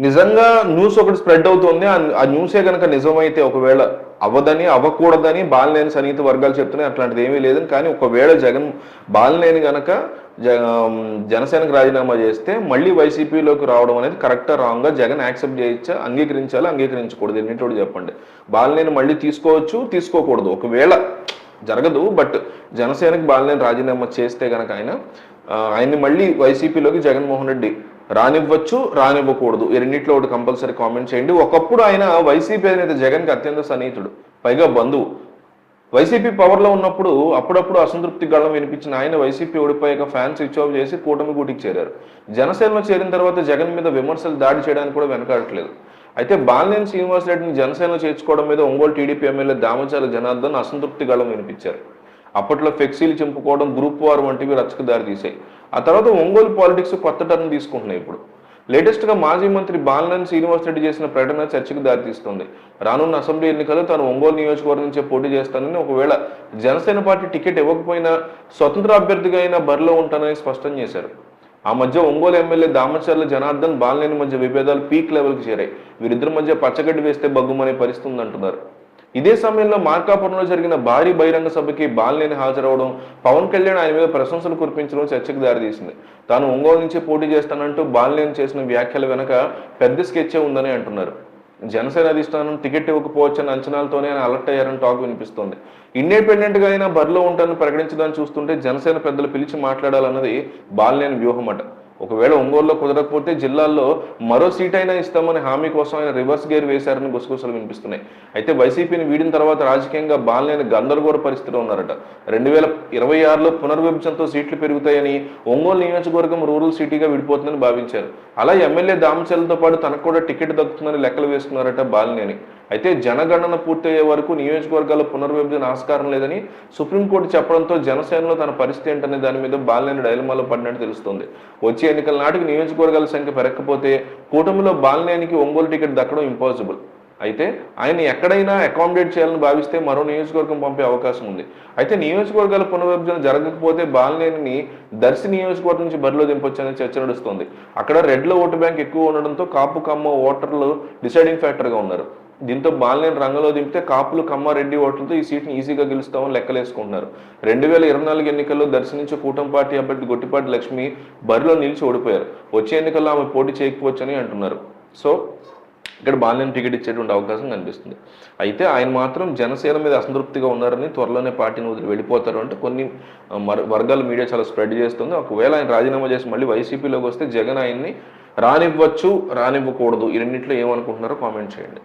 నిజంగా న్యూస్ ఒకటి స్ప్రెడ్ అవుతుంది. ఆ- ఆ న్యూసే కనుక నిజమైతే ఒకవేళ అవ్వదని అవ్వకూడదని బాలినేని సన్నిహిత వర్గాలు చెప్తున్నాయి అట్లాంటిది ఏమీ లేదని కానీ ఒకవేళ జగన్ బాలినేని గనక జనసేనకు రాజీనామా చేస్తే మళ్ళీ వైసీపీలోకి రావడం అనేది కరెక్టా రాంగ్గా జగన్ యాక్సెప్ట్ చేయొచ్చా అంగీకరించాలా అంగీకరించకూడదు ఎన్నిటోడు చెప్పండి. బాలినేని మళ్ళీ తీసుకోవచ్చు తీసుకోకూడదు. ఒకవేళ జరగదు బట్ జనసేనకి బాలినేని రాజీనామా చేస్తే గనక ఆయన ఆయన్ని మళ్ళీ వైసీపీలోకి జగన్మోహన్ రెడ్డి రానివ్వచ్చు రానివ్వకూడదు. ఈ రెండింటిలో ఒకటి కంపల్సరీ కామెంట్ చేయండి. ఒకప్పుడు ఆయన వైసీపీ అధినేత జగన్కి అత్యంత సన్నిహితుడు పైగా బంధువు. వైసీపీ పవర్లో ఉన్నప్పుడు అప్పుడప్పుడు అసంతృప్తి గళం వినిపించిన ఆయన వైసీపీ ఓడిపోయాక ఫ్యాన్స్ స్విచ్ ఆఫ్ చేసి కూటమి గూటికి చేరారు. జనసేనలో చేరిన తర్వాత జగన్ మీద విమర్శలు దాడి చేయడానికి కూడా వెనకాడట్లేదు. అయితే బాలినేని శ్రీనివాస్ రెడ్డిని జనసేనలో చేర్చుకోవడం మీద ఒంగోలు టీడీపీ ఎమ్మెల్యే దామచాల జనార్దన్ అసంతృప్తి గళం వినిపించారు. అప్పట్లో ఫ్లెక్సీలు చింపుకోవడం గ్రూప్ వార్ వంటివి రచ్చకు దారి తీసాయి ఆ తర్వాత ఒంగోలు పాలిటిక్స్ కొత్త టర్న్ తీసుకుంటున్నాయి ఇప్పుడు. లేటెస్ట్గా మాజీ మంత్రి బాలినేని శ్రీనివాస్ రెడ్డి చేసిన ప్రకటన చర్చకు దారితీస్తుంది రానున్న అసెంబ్లీ ఎన్నికల్లో తాను ఒంగోలు నియోజకవర్గం నుంచే పోటీ చేస్తానని ఒకవేళ జనసేన పార్టీ టికెట్ ఇవ్వకపోయినా స్వతంత్ర అభ్యర్థిగా అయినా బరిలో ఉంటానని స్పష్టం చేశారు. ఆ మధ్య ఒంగోలు ఎమ్మెల్యే దామచర్ల జనార్దన్ బాలనేని మధ్య విభేదాలు పీక్ లెవెల్కి చేరాయి. వీరిద్దరి మధ్య పచ్చగడ్డి వేస్తే బగ్గుమనే పరిస్థితి ఉందంటున్నారు. ఇదే సమయంలో మార్కాపురంలో జరిగిన భారీ బహిరంగ సభకి బాలినేని హాజరవడం పవన్ కళ్యాణ్ ఆయన మీద ప్రశంసలు కురిపించడం చర్చకు దారితీసింది. తాను ఒంగోలు నుంచి పోటీ చేస్తానంటూ బాలినేని చేసిన వ్యాఖ్యల వెనక పెద్ద స్కెచ్చే ఉందని అంటున్నారు. జనసేన అధిష్టానం టికెట్ ఇవ్వకపోవచ్చని అంచనాలతోనే ఆయన అలర్ట్ అయ్యారని టాక్ వినిపిస్తోంది. ఇండిపెండెంట్గా అయినా బరిలో ఉంటానని ప్రకటించడాన్ని చూస్తుంటే జనసేన పెద్దలు పిలిచి మాట్లాడాలన్నది బాలినేని వ్యూహం అట ఒకవేళ ఒంగోలులో కుదరకపోతే జిల్లాల్లో మరో సీట్ అయినా ఇస్తామని హామీ కోసం ఆయన రివర్స్ గేర్ వేశారని గుసగుసలు వినిపిస్తున్నాయి. అయితే వైసీపీని వీడిన తర్వాత రాజకీయంగా బాలినేని గందరగోళ పరిస్థితిలో ఉన్నారట. రెండు వేల ఇరవై ఆరులో పునర్విభజనతో సీట్లు పెరుగుతాయని ఒంగోలు నియోజకవర్గం రూరల్ సిటీగా విడిపోతుందని భావించారు. అలా ఎమ్మెల్యే దామచర్లతో పాటు తనకు కూడా టికెట్ దక్కుతుందని లెక్కలు వేసుకున్నారట బాలినేని అయితే జనగణన పూర్తయ్యే వరకు నియోజకవర్గాల పునర్విభజన ఆస్కారం లేదని సుప్రీంకోర్టు చెప్పడంతో జనసేనలో తన పరిస్థితి ఏంటనే దాని మీద బాలినేని డైలమాలో పడినట్టు తెలుస్తుంది. వచ్చే ఎన్నికల నాటికి నియోజకవర్గాల సంఖ్య పెరగకపోతే కూటమిలో బాలినేనికి ఒంగోలు టికెట్ దక్కడం ఇంపాసిబుల్. అయితే ఆయన ఎక్కడైనా అకామిడేట్ చేయాలని భావిస్తే మరో నియోజకవర్గం పంపే అవకాశం ఉంది. అయితే నియోజకవర్గాల పునర్విభజన జరగకపోతే బాలినేనిని దర్శి నియోజకవర్గం నుంచి బరిలో దింపొచ్చని చర్చ నడుస్తోంది. అక్కడ రెడ్ల ఓటు బ్యాంక్ ఎక్కువ ఉండడంతో కాపు కమ్మ ఓటర్లు డిసైడింగ్ ఫ్యాక్టర్గా ఉన్నారు. దీంతో బాలినేని రంగంలో దింపితే కాపులు కమ్మారెడ్డి ఓట్లతో ఈ సీట్ని ఈజీగా గెలుస్తామని లెక్కలేసుకుంటున్నారు. రెండు వేల ఇరవై నాలుగు ఎన్నికల్లో దర్శనించి కూటమి పార్టీ అభ్యర్థి గొట్టిపాటి లక్ష్మి బరిలో నిలిచి ఓడిపోయారు. వచ్చే ఎన్నికల్లో ఆమె పోటీ చేయకపోవచ్చని అంటున్నారు. సో ఇక్కడ బాలినేని టికెట్ ఇచ్చేటువంటి అవకాశం కనిపిస్తుంది. అయితే ఆయన మాత్రం జనసేన మీద అసంతృప్తిగా ఉన్నారని త్వరలోనే పార్టీని వదిలి వెళ్ళిపోతారు అంటే కొన్ని ఆ, వర్గాల మీడియా చాలా స్ప్రెడ్ చేస్తుంది. ఒకవేళ ఆయన రాజీనామా చేసి మళ్ళీ వైసీపీలోకి వస్తే జగన్ ఆయన్ని రానివ్వచ్చు రానివ్వకూడదు. ఈ రెండింటిలో ఏమనుకుంటున్నారో కామెంట్ చేయండి.